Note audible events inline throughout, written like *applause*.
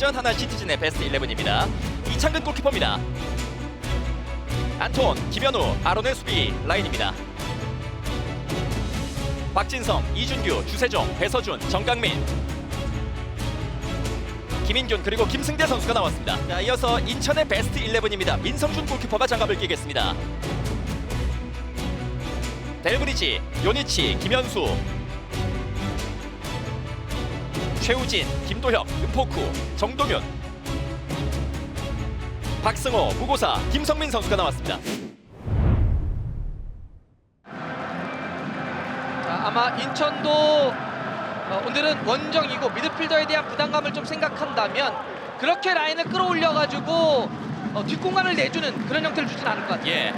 대전 하나 시티즌의 베스트 11입니다. 이창근 골키퍼입니다. 안톤, 김현우, 아론의 수비 라인입니다. 박진성, 이준규, 주세종, 배서준, 정강민, 김인균 그리고 김승대 선수가 나왔습니다. 자, 이어서 인천의 베스트 11입니다. 민성준 골키퍼가 장갑을 끼겠습니다. 델브리지, 요니치, 김현수, 최우진, 김도혁, 은포쿠, 정동윤, 박승호, 무고사, 김성민 선수가 나왔습니다. 자, 아마 인천도 어, 오늘은 원정이고 미드필더에 대한 부담감을 좀 생각한다면 그렇게 라인을 끌어올려가지고 어, 뒷공간을 내주는 그런 형태를 주진 않을 것 같아요. 예.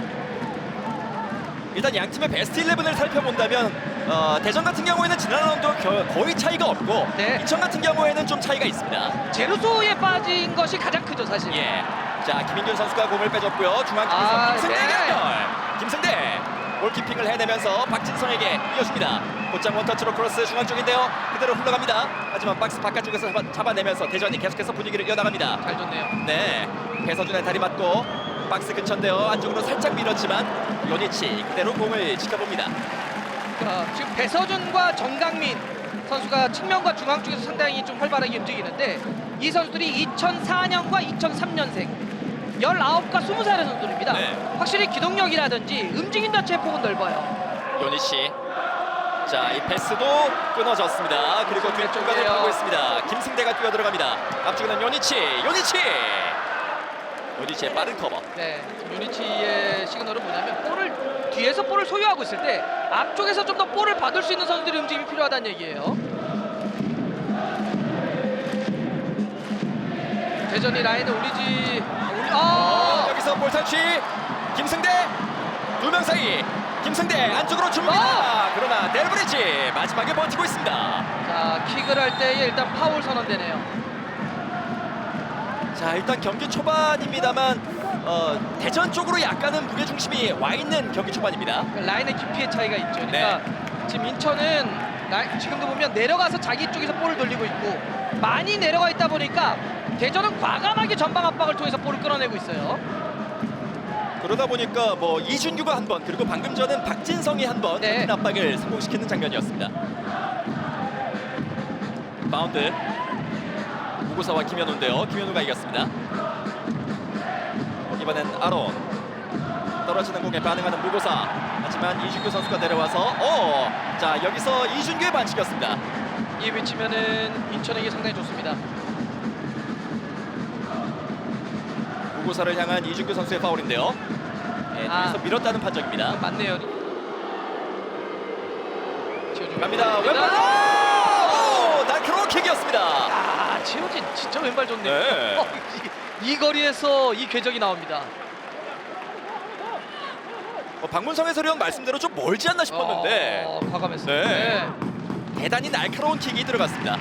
일단 양 팀의 베스트 11을 살펴본다면 어, 대전 같은 경우에는 지난 라운드와 겨- 거의 차이가 없고 네. 인천 같은 경우에는 좀 차이가 있습니다. 제루소에 빠진 것이 가장 크죠, 사실. 예. 자 김인균 선수가 공을 빼줬고요. 중앙쪽에서 아, 김승대 네. 연결. 김승대 골키핑을 해내면서 박진성에게 이어줍니다. 곧장 원터치로 크로스 중앙 쪽인데요. 그대로 흘러갑니다. 하지만 박스 바깥쪽에서 잡아, 잡아내면서 대전이 계속해서 분위기를 이어나갑니다. 잘 줬네요. 네, 배서준의 다리 맞고 박스 근처인데요. 안쪽으로 살짝 밀었지만 요니치 그대로 공을 지켜봅니다. 어, 지금 배서준과 정강민 선수가 측면과 중앙 쪽에서 상당히 좀 활발하게 움직이는데 이 선수들이 2004년과 2003년생 19과 20살의 선수들입니다. 네. 확실히 기동력이라든지 움직임 자체의 폭은 넓어요. 요니치. 자, 이 패스도 끊어졌습니다. 그리고 쪽이에요. 가고 있습니다. 김승대가 뛰어 들어갑니다. 앞쪽에는 요니치, 요니치. 요니치의 빠른 커버. 네, 유니치의 시그널은 뭐냐면 볼을 뒤에서 볼을 소유하고 있을 때 앞쪽에서 좀 더 볼을 받을 수 있는 선수들의 움직임이 필요하다는 얘기예요. 대전이 라인을 올리지 올리 아! 여기서 볼 터치. 김승대 두 명 사이. 김승대 안쪽으로 줍니다. 아! 그러나 델브리지 마지막에 버티고 있습니다. 자, 킥을 할 때에 일단 파울 선언되네요. 자 일단 경기 초반입니다만 어, 대전 쪽으로 약간은 무게 중심이 와 있는 경기 초반입니다. 라인의 깊이의 차이가 있죠. 그러니까 네. 지금 인천은 라- 지금도 보면 내려가서 자기 쪽에서 볼을 돌리고 있고 많이 내려가 있다 보니까 대전은 과감하게 전방 압박을 통해서 볼을 끌어내고 있어요. 그러다 보니까 뭐 이준규가 한 번 그리고 방금 전은 박진성이 한번 네. 큰 압박을 성공시키는 장면이었습니다. 바운드 무고사와 김현우인데요. 김현우가 이겼습니다. 이번엔 아론 떨어지는 공에 반응하는 무고사 하지만 이준규 선수가 내려와서 어, 자 여기서 이준규의 반칙이었습니다. 이 위치면은 인천에게 상당히 좋습니다. 무고사를 향한 이준규 선수의 파울인데요. 네, 아. 뒤에서 밀었다는 판정입니다. 맞네요. 갑니다. 왼발 오! 날카로운 킥이었습니다. 아, 지호진 진짜 왼발 좋네요. 네. 어, *laughs* 이, 이 거리에서 이 궤적이 나옵니다. 어, 박문성 해설위원 말씀대로 좀 멀지 않나 싶었는데 어, 과감했어요. 네. 대단히 날카로운 킥이 들어갔습니다.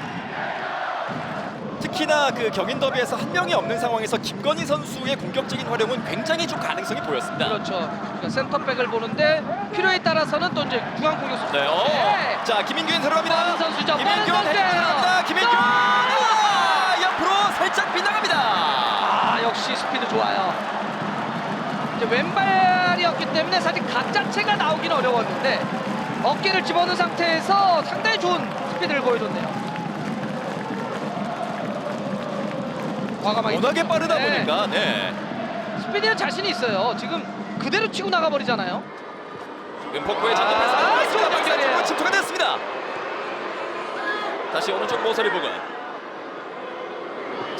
특히나 그 경인 더비에서 한 명이 없는 상황에서 김건희 선수의 공격적인 활용은 굉장히 좀 가능성이 보였습니다. 그렇죠. 그러니까 센터백을 보는데 필요에 따라서는 또 이제 중앙 공격수. 네, 어. 자 김인균 들어갑니다. 빠른 선수죠. 빠른 선수예요. 들어갑니다. 김인균 아, 역시 스피드 좋아요. 이제 왼발이었기 때문에 사실 각 자체가 나오긴 어려웠는데 어깨를 집어넣은 상태에서 상당히 좋은 스피드를 보여줬네요. 과감하게 워낙에 빠르다 네. 보니까 네. 스피드에 자신이 있어요. 지금 그대로 치고 나가버리잖아요. 은폭구의 아, 전담패스 좋은 연결이에요. 침투가 됐습니다. 다시 오른쪽 모서리 부근.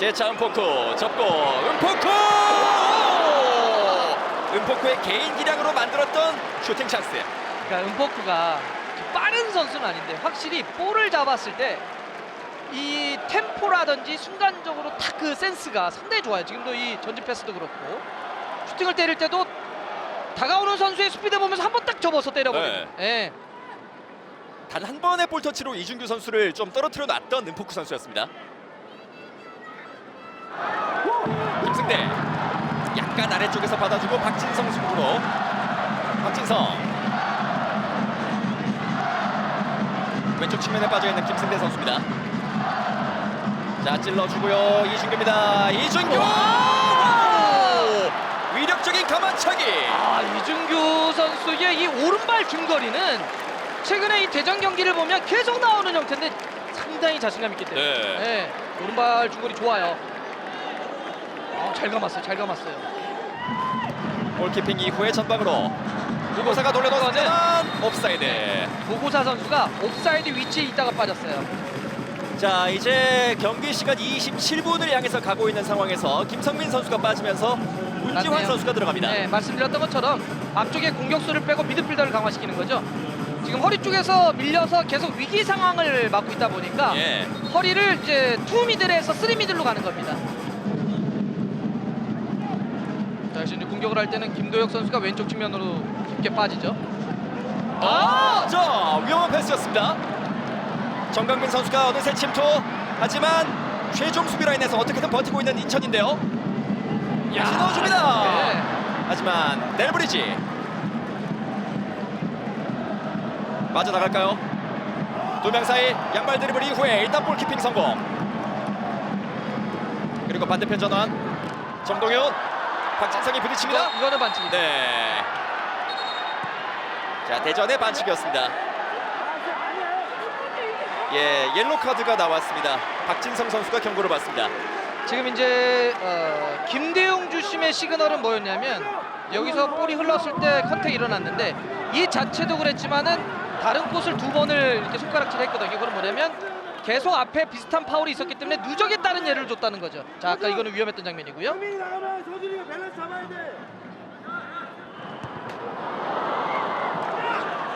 재차 은폭구 접고 은폭구! 은폭구의 개인 기량으로 만들었던 슈팅 찬스. 그러니까 은포크가 빠른 선수는 아닌데 확실히 볼을 잡았을 때 이 템포라든지 순간적으로 딱 그 센스가 상당히 좋아요. 지금도 이 전진 패스도 그렇고 슈팅을 때릴 때도 다가오는 선수의 스피드 보면서 한 번 딱 접어서 때려버리는. 예. 단한 번의 볼 터치로 이준규 선수를 좀 떨어뜨려 놨던 은폭구 선수였습니다. 김승대 약간 아래쪽에서 받아주고 박진성 승부로. 박진성. 왼쪽 측면에 빠져 있는 김승대 선수입니다. 자 찔러주고요. 이준규입니다. 이준규! 위력적인 가만차기! 아 이준규 선수의 이 오른발 중거리는 최근에 이 대전 경기를 보면 계속 나오는 형태인데 상당히 자신감 있기 때문에. 네. 네, 오른발 중거리 좋아요. 아, 잘 감았어요, 잘 감았어요. 골키핑 이후에 전방으로 무고사가 돌려놓았지만 옵사이드 보고사 선수가 옵사이드 위치에 있다가 빠졌어요. 자 이제 경기 시간 27분을 향해서 가고 있는 상황에서 김성민 선수가 빠지면서 문지환. 선수가 들어갑니다 네, 말씀드렸던 것처럼 앞쪽에 공격수를 빼고 미드필더를 강화시키는 거죠. 지금 허리 쪽에서 밀려서 계속 위기 상황을 맞고 있다 보니까 예. 허리를 이제 투 미들에서 쓰리 미들로 가는 겁니다. 역시 이제 공격을 할 때는 김도혁 선수가 왼쪽 측면으로 깊게 빠지죠. 아, 자 위험한 패스였습니다. 정강민 선수가 어느새 침투. 하지만 최종 수비 라인에서 어떻게든 버티고 있는 인천인데요. 야, 신어줍니다. 네. 하지만 넬브리지 빠져나갈까요? 두 명 사이 양발 드리블 이후에 일단 볼키핑 성공. 그리고 반대편 전환 정동윤 박진성이 부딪힙니다. 이거, 이거는 반칙이죠. 네. 자 대전의 반칙이었습니다. 예, 옐로 카드가 나왔습니다. 박진성 선수가 경고를 받습니다. 지금 이제 어, 김대용 주심의 시그널은 뭐였냐면 여기서 볼이 흘렀을 때 컨택이 일어났는데 이 자체도 그랬지만은 다른 곳을 두 번을 이렇게 손가락질 했거든요. 그건 뭐냐면 계속 앞에 비슷한 파울이 있었기 때문에 누적에 따른 예를 줬다는 거죠. 자 아까 이거는 위험했던 장면이고요. 밸런스 잡아야 돼.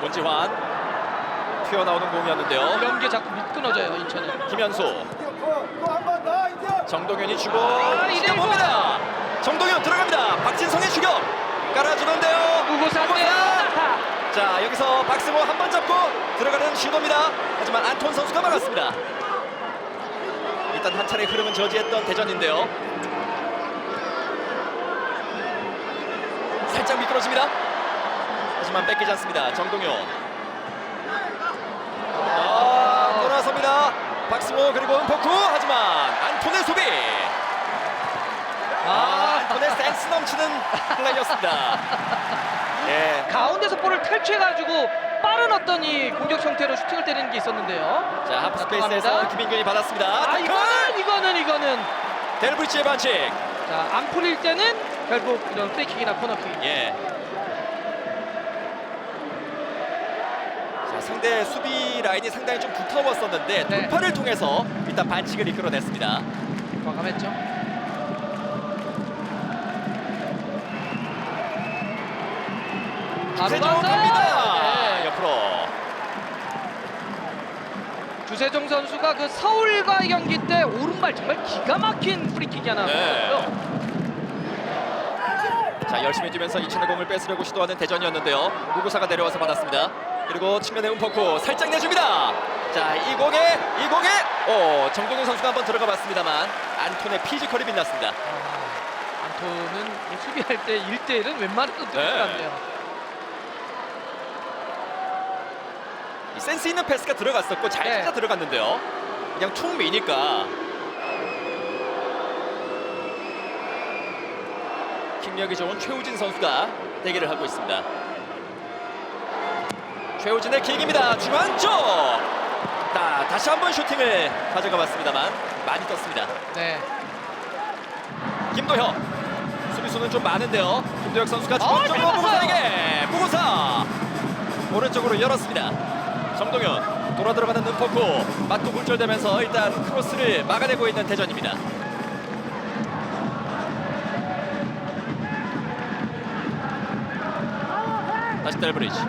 문지환 튀어나오는 공이었는데요. 연계 자꾸 못 끊어져요 인천은. 김현수, 이거 한번 더 이제. 정동현이 주고 아, 이대로 시작합니다. 정동현 들어갑니다. 박진성의 추격 깔아주는데요. 무고사인데요. 자 여기서 박승호 한 번 잡고 들어가는 슈도입니다. 하지만 안톤 선수가 막았습니다. 일단 한 차례 흐름은 저지했던 대전인데요. 살짝 미끄러집니다. 하지만 뺏기지 않습니다. 정동현. 아, 돌아섭니다. 박승호 그리고 은포쿠 하지만 안톤의 수비. 센스 넘치는 플레이였습니다. *laughs* 예. 가운데서 볼을 탈취해가지고 빠른 어떤 이 공격 형태로 슈팅을 때리는 게 있었는데요. 자, 하프 스페이스에서. 김민균이 받았습니다. 아! 이거는 이거는 이거는 델브리치의 반칙. 자안 풀릴 때는 결국 이런 프리킥이나 코너킥. 예. 자, 상대 수비 라인이 상당히 좀 두터웠었는데 네. 돌파를 통해서 일단 반칙을 이끌어냈습니다. 과감했죠. 주세종 갑니다. 네. 옆으로. 주세종 선수가 그 서울과 의 경기 때 오른발 정말 기가 막힌 프리킥이 하나 네. 나왔어요. 자, 열심히 뛰면서 이천의 공을 뺏으려고 시도하는 대전이었는데요. 무구사가 내려와서 받았습니다. 그리고 측면에 움퍼쿠 살짝 내줍니다. 자, 이 공에 이 공에 오, 정동윤 선수가 한번 들어가 봤습니다만 안톤의 피지컬이 빛났습니다. 아, 이 수비할 때 1대1은 웬만해도 것 같네요. 이 센스 있는 패스가 들어갔었고 잘 네. 찾아 들어갔는데요. 그냥 툭 미니까 킥력이 좋은 최우진 선수가 대기를 하고 있습니다. 최우진의 킥입니다. 중앙 쪽. 자, 다시 한번 슈팅을 가져가 봤습니다만 많이 떴습니다. 네. 김도혁 수비수는 좀 많은데요. 김도혁 선수가 어, 중앙 잘 쪽으로 봤어요. 무고사에게 무고사 오른쪽으로 열었습니다. 정동현 돌아 들어가는 눈포코 맞고 굴절되면서 일단 크로스를 막아내고 있는 대전입니다. 다시 델브리지.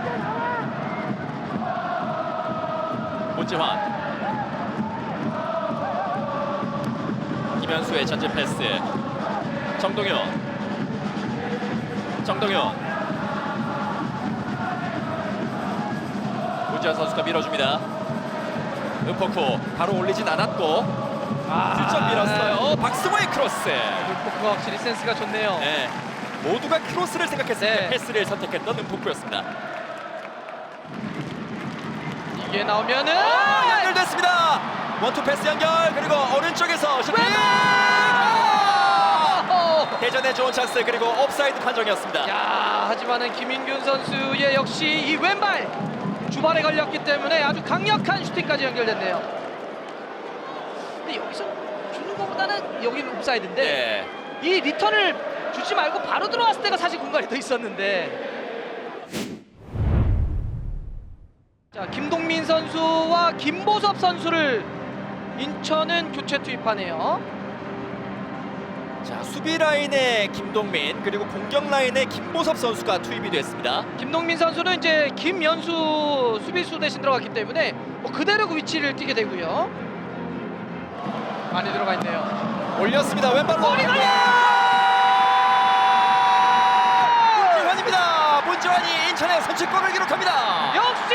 문지환. 김현수의 전진 패스. 정동현. 정동현 문지환 선수가 밀어줍니다. 은포코 바로 올리진 않았고 슬쩍 밀었어요. 박승호의 크로스. 골포크가 확실히 센스가 좋네요. 네. 모두가 크로스를 생각했을 때 네. 패스를 선택했던 은포코였습니다. 이게 나오면은 아, 연결됐습니다. 원투 패스 연결 그리고 오른쪽에서 슈팅! 어! 대전의 좋은 찬스 그리고 옵사이드 판정이었습니다. 야 하지만은 김인균 선수의 역시 이 왼발 주발에 걸렸기 때문에 아주 강력한 슈팅까지 연결됐네요. 근데 여기서 주는 것보다는 여기는 옵사이드인데 네. 이 리턴을 주지 말고 바로 들어왔을 때가 사실 공간이 더 있었는데. 자 김동민 선수와 김보섭 선수를 인천은 교체 투입하네요. 자 수비 라인의 김동민 그리고 공격 라인의 김보섭 선수가 투입이 됐습니다 김동민 선수는 이제 김연수 수비수 대신 들어갔기 때문에 뭐 그대로 그 위치를 뛰게 되고요. 많이 들어가 있네요. 올렸습니다 왼발로 머리 걸려! 문지환입니다 문지환이 인천의 선취골을 기록합니다 역시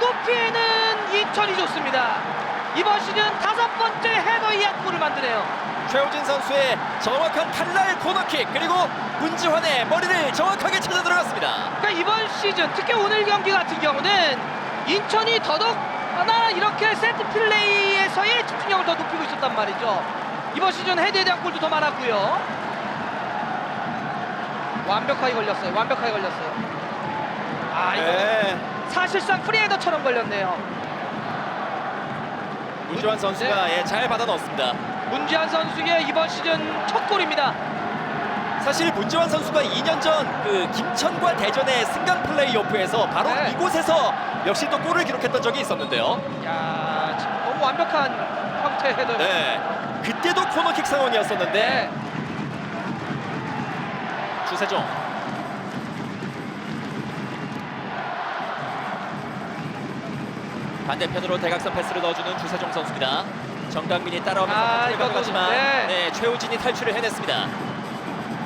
높이는 이천이 좋습니다. 이번 시즌 다섯 번째 헤더 이악골을 만드네요. 최우진 선수의 정확한 칼날 코너킥 그리고 문지환의 머리를 정확하게 찾아 들어갔습니다 그러니까 이번 시즌 특히 오늘 경기 같은 경우는 인천이 더더욱 하나 이렇게 세트 플레이에서의 집중력을 더 높이고 있었단 말이죠. 이번 시즌 헤드에 대한 골도 더 많았고요. 완벽하게 걸렸어요. 완벽하게 걸렸어요. 아 이거 네. 사실상 프리헤더처럼 걸렸네요. 문지환 선수가 예, 잘 받아 넣었습니다 문지한 선수의 이번 시즌 첫 골입니다. 사실 문지환 선수가 2년 전 그 김천과 대전의 승강 플레이오프에서 바로 네. 이곳에서 역시 또 골을 기록했던 적이 있었는데요. 야 지금 너무 완벽한 형태의 헤더. 네. 그때도 코너킥 상황이었었는데 네. 주세종 반대편으로 대각선 패스를 넣어주는 주세종 선수입니다. 정강민이 따라오면서 아, 아, 이거는, 가지만 네. 네, 최우진이 탈출을 해냈습니다.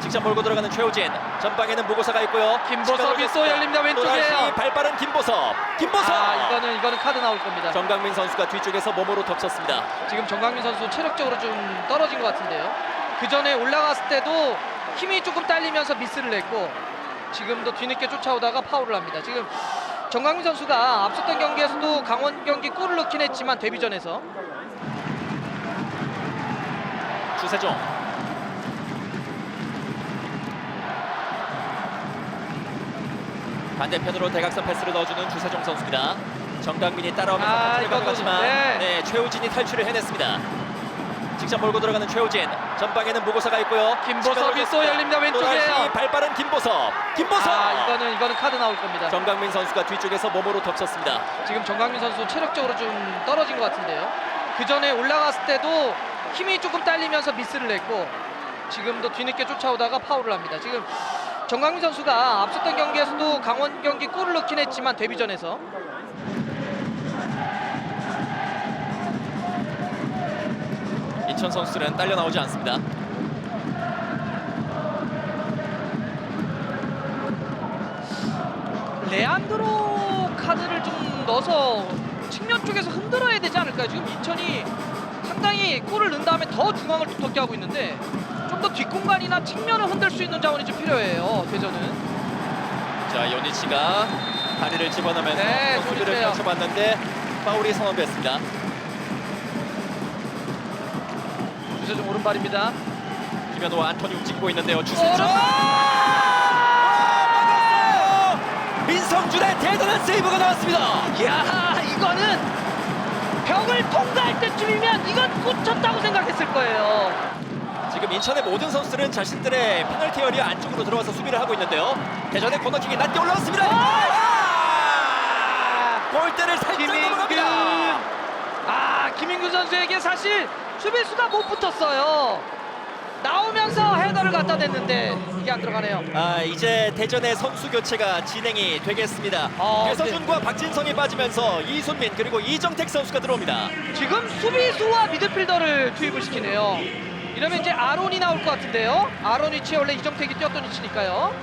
직접 몰고 들어가는 최우진 전방에는 무고사가 있고요. 김보섭이 또 열립니다. 또다시 발빠른 김보섭 김보섭 아 이거는 이거는 카드 나올 겁니다. 정강민 선수가 뒤쪽에서 몸으로 덮쳤습니다. 지금 정강민 선수 체력적으로 좀 떨어진 것 같은데요. 그 전에 올라갔을 때도 힘이 조금 딸리면서 미스를 냈고 지금도 뒤늦게 쫓아오다가 파울을 합니다. 지금 정강민 선수가 앞섰던 경기에서도 강원 경기 골을 넣긴 했지만 데뷔전에서 주세종 반대편으로 대각선 패스를 넣어주는 주세종 선수입니다. 정강민이 따라오면서 아, 이거는, 가져가지만 네. 네, 최우진이 탈출을 해냈습니다. 직접 몰고 들어가는 최우진 전방에는 무고사가 있고요. 김보섭이 또 열립니다. 왼쪽이에요. 또다시 발빠른 김보섭 김보섭 아 이거는 이거는 카드 나올 겁니다. 정강민 선수가 뒤쪽에서 몸으로 덮쳤습니다. 지금 정강민 선수 체력적으로 좀 떨어진 것 같은데요. 그 전에 올라갔을 때도 힘이 조금 딸리면서 미스를 냈고 지금도 뒤늦게 쫓아오다가 파울을 합니다. 지금 정강민 선수가 앞섰던 경기에서도 강원 경기 골을 넣긴 했지만 데뷔전에서 인천 선수들은 딸려 나오지 않습니다. 레안드로 카드를 좀 넣어서 측면 쪽에서 흔들어야 되지 않을까요? 지금 인천이 상당히 골을 넣은 다음에 더 중앙을 두텁게 하고 있는데 좀 더 뒷공간이나 측면을 흔들 수 있는 자원이 좀 필요해요. 대전은. 자 요니치가 다리를 집어넣으면서 네, 수비를 좋은데요. 펼쳐봤는데 파울이 선언됐습니다. 주세종 오른발입니다. 김현우와 안토니 움직이고 있는데요. 주세종 오른발! 민성준의 대단한 세이브가 나왔습니다. 이야 이거는 벽을 통과할 때쯤이면 이건 꽂혔다고 생각했을 거예요. 지금 인천의 모든 선수들은 자신들의 페널티 어리어 안쪽으로 들어와서 수비를 하고 있는데요. 대전의 코너킥이 낮게 올라왔습니다. 아! 골대를 살짝 넘어갑니다. 아 김인균 선수에게 사실 수비수가 못 붙었어요. 나오면서 헤더를 갖다 댔는데 이게 안 들어가네요. 아 이제 대전의 선수 교체가 진행이 되겠습니다. 어, 배서준과 박진성이 빠지면서 이순민 그리고 이정택 선수가 들어옵니다. 지금 수비수와 미드필더를 투입을 시키네요. 이러면 이제 아론이 나올 것 같은데요. 아론 위치에 원래 이정택이 뛰었던 위치니까요.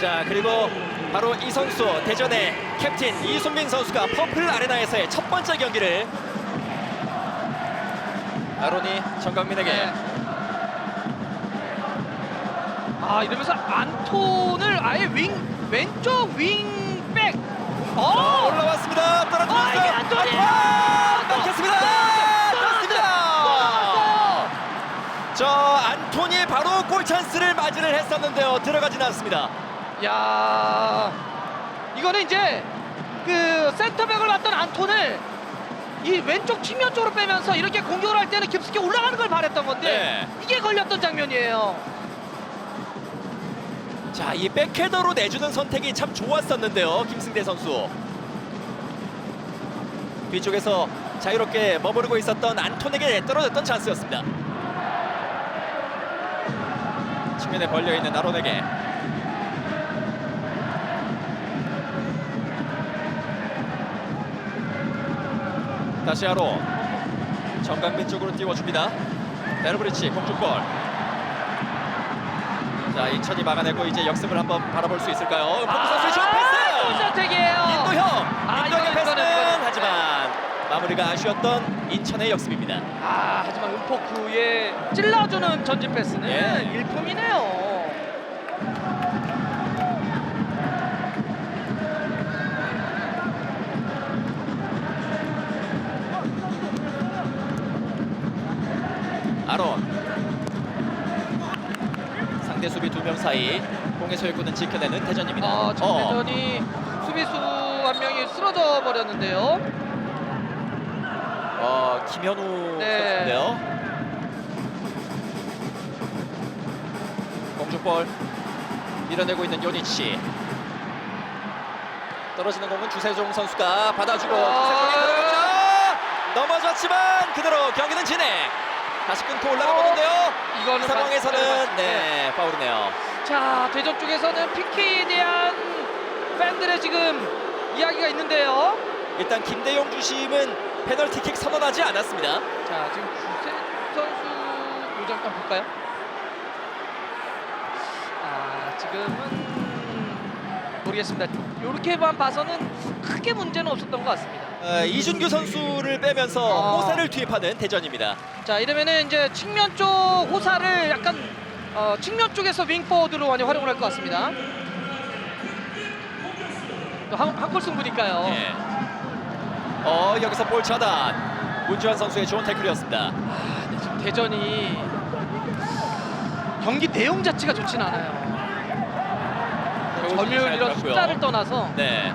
자 그리고 바로 이 선수 대전의 캡틴 이순민 선수가 퍼플 아레나에서의 첫 번째 경기를 아론이 정강민에게. 네. 아 이러면서 안톤을 아예 윙 왼쪽 윙백. 어! 올라왔습니다. 떨어졌어요. 어, 아, 이게 안톤이에요. 막혔습니다. 저 안톤이 바로 골 찬스를 맞이를 했었는데요. 들어가진 않습니다. 야. 이거는 이제 그 센터백을 맡던 안톤을 이 왼쪽 측면 쪽으로 빼면서 이렇게 공격을 할 때는 깊숙이 올라가는 걸 바랬던 건데 네. 이게 걸렸던 장면이에요. 자, 이 백헤더로 내주는 선택이 참 좋았었는데요. 김승대 선수. 뒤쪽에서 자유롭게 머무르고 있었던 안톤에게 떨어졌던 찬스였습니다. 측면에 벌려 있는 아론에게 다시 아론 정강민 쪽으로 띄워줍니다. 베르브리치 공중볼. 자 인천이 막아내고 이제 역습을 한번 바라볼 수 있을까요? 포크 선수의 슛 패스! 선택이에요. 인도형! 아, 인도형의 이거는, 패스는 이거는. 하지만 마무리가 아쉬웠던 인천의 역습입니다. 아 하지만 은포크의 찔러주는 전진 패스는 예. 일품이네요. 명 사이 공의 소유권은 지켜내는 대전입니다. 아, 어, 정대전이 수비수 한 명이 쓰러져 버렸는데요. 어, 김현우 네. 선수인데요. 공중볼 밀어내고 있는 요니치. 떨어지는 공은 주세종 선수가 받아주고 아. 주세종이 들어갔죠. 넘어졌지만 그대로 경기는 진행. 다시 끊고 올라가 보는데요. 이 이거는 상황에서는 반- 네 파울이네요. 자 대전 쪽에서는 PK에 대한 팬들의 지금 이야기가 있는데요. 일단 김대용 주심은 페널티킥 선언하지 않았습니다. 자 지금 주세 선수 요 잠깐 볼까요? 아 지금은 모르겠습니다. 요렇게만 봐서는 크게 문제는 없었던 것 같습니다. 어, 이준규 선수를 빼면서 아. 호사를 투입하는 대전입니다. 자 이러면은 이제 측면 쪽 호사를 약간 어, 측면 쪽에서 윙포워드로 많이 활용을 할 것 같습니다. 또한골 승부니까요. 예. 어 여기서 볼 차단. 문주환 선수의 좋은 태클이었습니다. 아, 근데 지금 대전이 경기 내용 자체가 좋진 않아요. 점유율 이런. 숫자를 떠나서 네.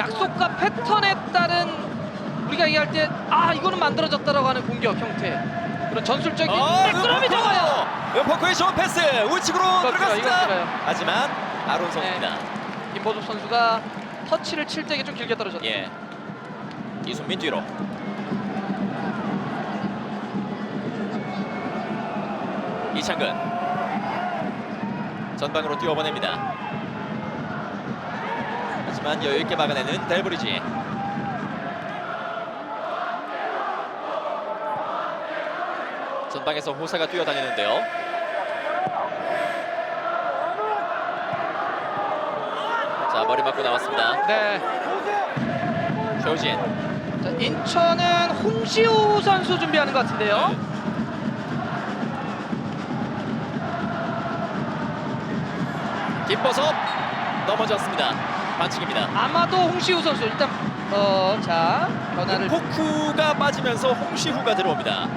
약속과 패턴에 따른 우리가 얘기할 때 아 이거는 만들어졌다라고 하는 공격 형태 그런 전술적인 매끄러움이 좋아요. 은포크의 좋은 패스 우측으로 이거 들어갔습니다. 이거 들어요. 하지만 아론 선수입니다. 김보섭 선수가 터치를 칠 때 이게 좀 길게 떨어졌죠. 예. 이순민 뒤로. 이창근 전방으로 뛰어보냅니다. 하지만 여유 있게 막아내는 델브리지. 전방에서 호사가 뛰어다니는데요. 자 머리 맞고 나왔습니다. 네. 조진. 자, 인천은 홍시우 선수 준비하는 것 같은데요. 김보섭 넘어졌습니다. 반칙입니다. 아마도 홍시우 선수 일단 어자 변화를 포쿠가 빠지면서 홍시후가 들어옵니다.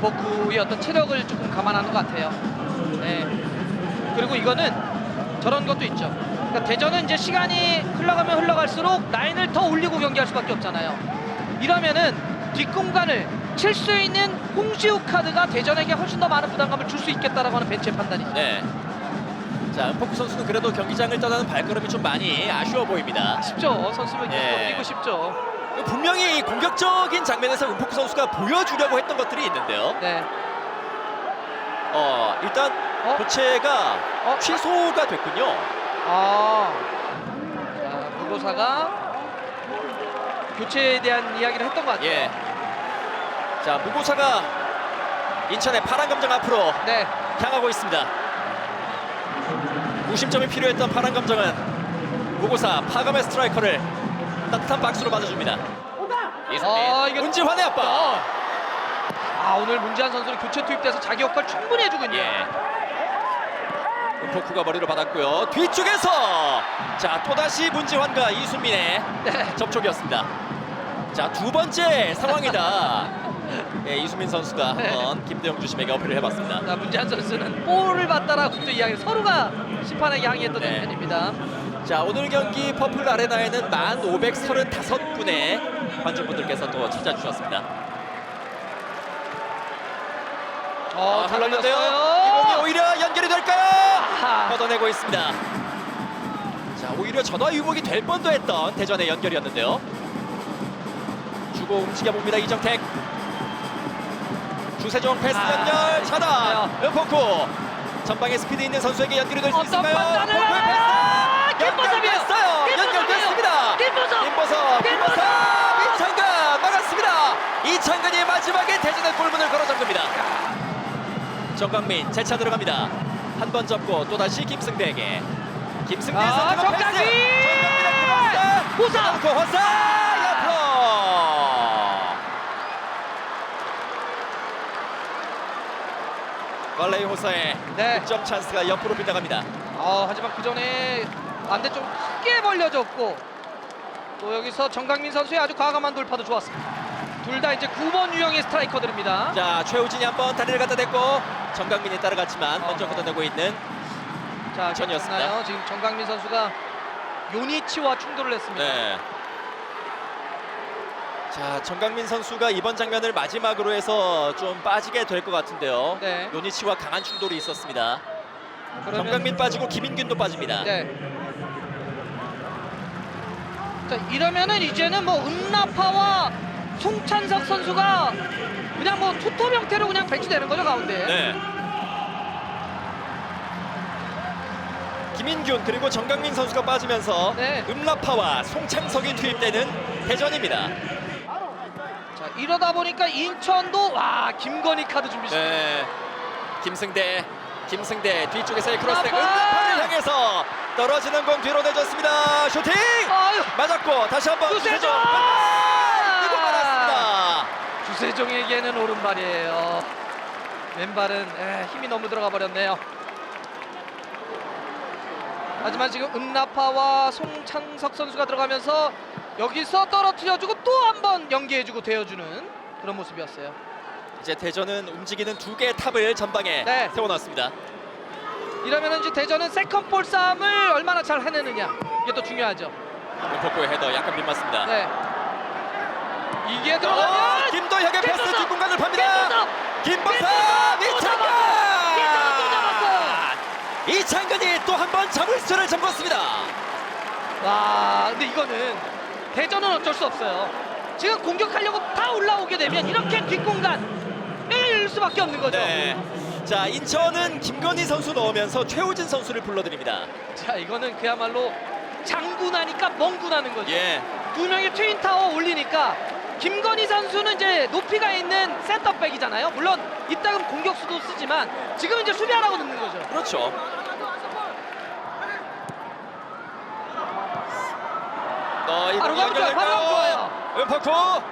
버쿠의 어떤 체력을 조금 감안하는 것 같아요. 네. 그리고 이거는 저런 것도 있죠. 그러니까 대전은 이제 시간이 흘러가면 흘러갈수록 라인을 더 올리고 경기할 수밖에 없잖아요. 이러면은 뒷공간을 칠 수 있는 홍시우 카드가 대전에게 훨씬 더 많은 부담감을 줄 수 있겠다라고 하는 벤치의 판단이죠. 네. 자, 포쿠 선수는 그래도 경기장을 떠나는 발걸음이 좀 많이 아쉬워 보입니다. 쉽죠. 선수면 예. 이기고 싶죠. 분명히 공격적인 장면에서 은포크 선수가 보여주려고 했던 것들이 있는데요. 네. 어, 일단 어? 교체가 어? 취소가 됐군요. 아. 자, 무고사가 교체에 대한 이야기를 했던 것 같아요. 예. 자, 무고사가 인천의 파란 감정 앞으로 네. 향하고 있습니다. 무심점이 필요했던 파란 감정은 무고사 파감의 스트라이커를 따뜻한 박수로 맞아줍니다. 아, 이거- 문지환의 아빠. 어. 아 오늘 문지한 선수는 교체 투입돼서 자기 역할 충분히 해주군요. 예. 포크가 머리로 받았고요. 뒤쪽에서 자 또다시 문지환과 이순민의 네. 접촉이었습니다. 자 두 번째 상황이다. 예, 이수민 선수가 네. 한번 김대영 주심에게 어필을 해봤습니다. 자, 문재한 선수는 볼을 받다라고 또 이야기 서로가 심판에게 항의했던 네. 장면입니다. 자 오늘 경기 퍼플 아레나에는 1,535분의 관중분들께서 또 찾아주셨습니다. 어, 아, 잘 흘렀는데요. 이. 공이 오히려 연결이 될까요? 아하. 걷어내고 있습니다. 자 오히려 전화 유복이 될 뻔도 했던 대전의 연결이었는데요. 주고 움직여 봅니다 이정택. 주세종 패스 아, 연결 차단. 은포쿠 전방에 스피드 있는 선수에게 연결이 될 수 어떤 있을까요? 판단을 은포쿠의 해요? 패스 김보섭이요. 연결됐어요. 김보섭이요. 연결됐습니다. 김보섭. 김보섭, 김보섭. 이창근 막았습니다. 이창근이 마지막에 대전의 골문을 걸어 잠깁니다. 정강민 재차 들어갑니다. 한 번 접고 또 다시 김승대에게. 김승대 아, 선수가! 패스. 정강민의 크로스. 호사! 놓고 호사 옆으로. 걸레이 호사의 네. 득점 찬스가 옆으로 빗나갑니다. 어, 하지만 그 전에 반대쪽 크게 벌려졌고 또 여기서 정강민 선수의 아주 과감한 돌파도 좋았습니다. 둘 다 이제 9번 유형의 스트라이커들입니다. 자 최우진이 한번 다리를 갖다 댔고 정강민이 따라갔지만 어. 먼저 걷어내고 있는 자, 전이었습니다. 지금 정강민 선수가 요니치와 충돌을 했습니다. 네. 자 정강민 선수가 이번 장면을 마지막으로 해서 좀 빠지게 될 것 같은데요. 네. 요니치와 강한 충돌이 있었습니다. 그러면 정강민 빠지고 김인균도 빠집니다. 네. 자, 이러면은 이제는 뭐 은나파와 송찬석 선수가 그냥 뭐 투톱 형태로 그냥 배치되는 거죠 가운데. 네. 김인균 그리고 정강민 선수가 빠지면서 네. 음라파와 송창석이 투입되는 대전입니다. 자, 이러다 보니까 인천도 와 김건희 카드 준비. 네. 네. 김승대, 김승대 뒤쪽에서의 크로스 음라파! 음라파를 향해서 떨어지는 공 뒤로 내줬습니다. 슈팅 아유, 맞았고 다시 한번 주세종! 말았습니다. 주세종에게는 오른발이에요. 왼발은 에, 힘이 너무 들어가 버렸네요. 하지만 지금 은나파와 송창석 선수가 들어가면서 여기서 떨어뜨려주고 또 한 번 연기해주고 되어주는 그런 모습이었어요. 이제 대전은 움직이는 두 개의 탑을 전방에 네. 세워놨습니다. 이러면 이제 대전은 세컨 볼 싸움을 얼마나 잘 해내느냐 이게 또 중요하죠. 복고의 헤더 약간 빗맞습니다. 네. 이게 어, 들어가면 김도혁의 패스 김보섭! 뒷공간을 팝니다. 또 이창근 또! 이창근이 또 한번 잡을 수를 잡았습니다. 와 근데 이거는 대전은 어쩔 수 없어요 지금 공격하려고 다 올라오게 되면 이렇게 뒷공간 일 수밖에 없는 거죠 네. 자 인천은 김건희 선수 넣으면서 최우진 선수를 불러드립니다. 자 이거는 그야말로 장군하니까 멍군하는 거죠 예. 두 명이 트윈 타워 올리니까 김건희 선수는 이제 높이가 있는 센터백이잖아요 물론 이따금 공격수도 쓰지만 지금 이제 수비하라고 넣는 거죠 그렇죠. 어, 이 바로 공이 가보죠. 바로 좋아요. 은포쿠.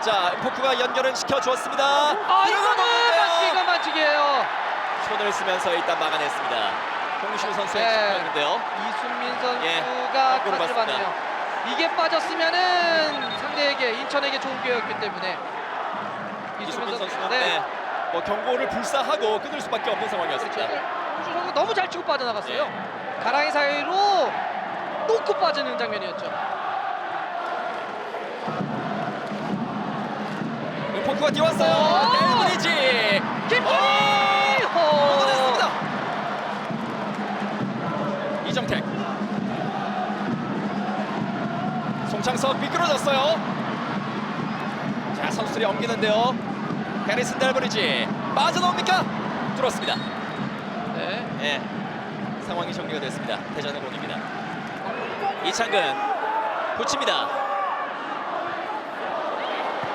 자, 은포쿠가 연결은 시켜 주었습니다. 아 이거는 맞기가 맞지게요 손을 쓰면서 일단 막아냈습니다. 홍슈 선수의 네. 킥이었는데요. 이순민 예, 선수가 거꾸로 카드를 봤습니다. 받네요. 이게 빠졌으면은 상대에게 인천에게 좋은 기회였기 때문에 이수민 선수는 네. 네. 뭐 경고를 불사하고 끊을 수밖에 없는 그렇죠. 상황이었습니다. 홍준 선수 너무 잘 치고 빠져나갔어요. 예. 가랑이 사이로 놓고 빠지는 장면이었죠. 은포쿠가 뛰어왔어요. 오! 델브리지. 김건희! 얻어냈습니다. 이정택. 송창석 미끄러졌어요. 자 선수들이 엉기는데요. 해리슨 델브리지 빠져나옵니까? 뚫었습니다. 네. 예, 상황이 정리가 됐습니다. 대전의 공입니다. 이창근 붙입니다.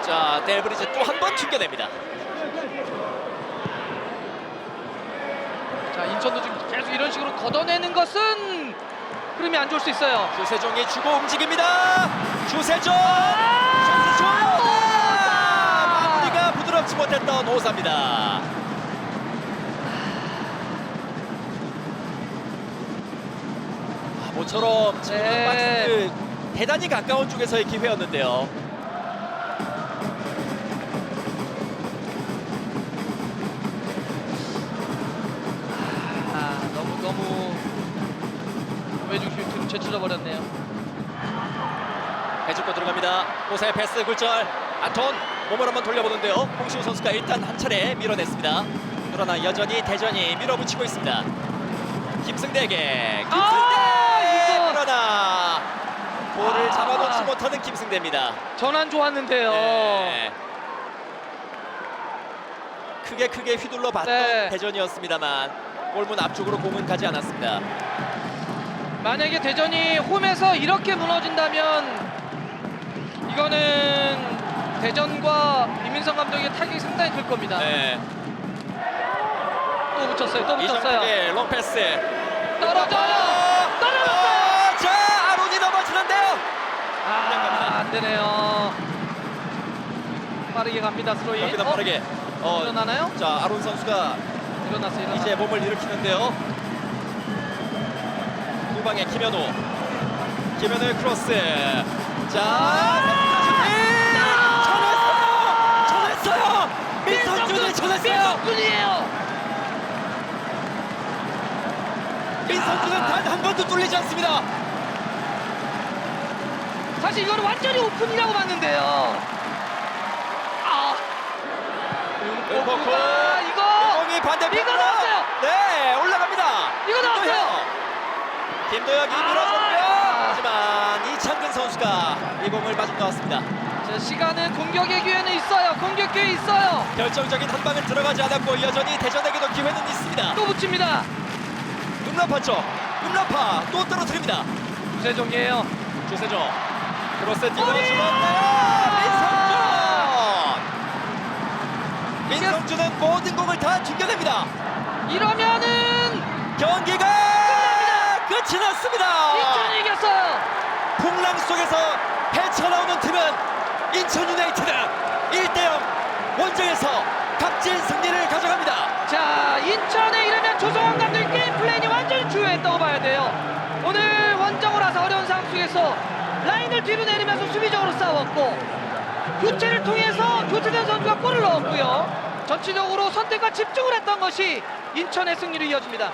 자 델브리지 또한 번 튕겨냅니다. 자 인천도 지금 계속 이런 식으로 걷어내는 것은 흐름이 안 좋을 수 있어요. 주세종이 주고 움직입니다. 주세종. 아! 오사! 마무리가 부드럽지 못했던 오사입니다. 모처럼 지금 네. 박스 대단히 가까운 쪽에서의 기회였는데요. 아, 너무 너무 외중 슈팅으로 제출해 버렸네요. 해주고 들어갑니다. 호세 패스 굴절 아톤 몸을 한번 돌려보는데요. 홍시우 선수가 일단 한 차례 밀어냈습니다. 그러나 여전히 대전이 밀어붙이고 있습니다. 김승대에게 아! 김승대 볼을 아. 잡아놓지 못하는 김승대입니다. 전환 좋았는데요. 네. 크게 크게 휘둘러 봤던 네. 대전이었습니다만 골문 앞쪽으로 공은 가지 않았습니다. 만약에 대전이 홈에서 이렇게 무너진다면 이거는 대전과 이민성 감독의 타격이 상당히 클 겁니다. 네. 또 붙였어요. 또 붙였어요. 이정국의 롱패스 떨어져 안 되네요. 빠르게 갑니다. 스로이. 갑니다 빠르게. 어, 어, 일어나나요? 자 아론 선수가 일어났어요. 일어났어요. 이제 몸을 일으키는데요. 후방에 김현우. 김현우의 크로스. 자, 아! 전했어요. 전했어요. 민성준이 전했어요. 민성준이에요. 민성준은 아. 단한 번도 뚫리지 않습니다. 사실 이거는 완전히 오픈이라고 봤는데요. 아. 은포코. 아, 이거 공이 반대편. 이거 나왔어요. 네, 올라갑니다. 이거 나왔어요. 김도혁이 아. 밀어줬고요. 하지만 이창근 선수가 이 공을 마중 나왔습니다. 자, 시간은 공격의 기회는 있어요. 공격 기회 있어요. 결정적인 한 방은 들어가지 않았고 여전히 대전에게도 기회는 있습니다. 또 붙입니다. 음라파 쪽. 음라파 또 떨어뜨립니다. 구세종이에요. 조세종. 크로스! 주었나요? 민성준. 민성준은 모든 공을 다 튕겨냅니다. 이러면은 경기가 끝이 났습니다. 인천이 이겼어요. 풍랑 속에서 헤쳐나오는 팀은 인천 유나이티드 1대0 원정에서 값진 승리를 가져갑니다. 자, 인천에 이러면 조성환 감독의 게임 플랜이 완전히 주요했다고 봐야 돼요. 오늘 어려운 상황 속에서 라인을 뒤로 내리면서 수비적으로 싸웠고 교체를 통해서 조재현 선수가 골을 넣었고요. 전체적으로 선택과 집중을 했던 것이 인천의 승리로 이어집니다.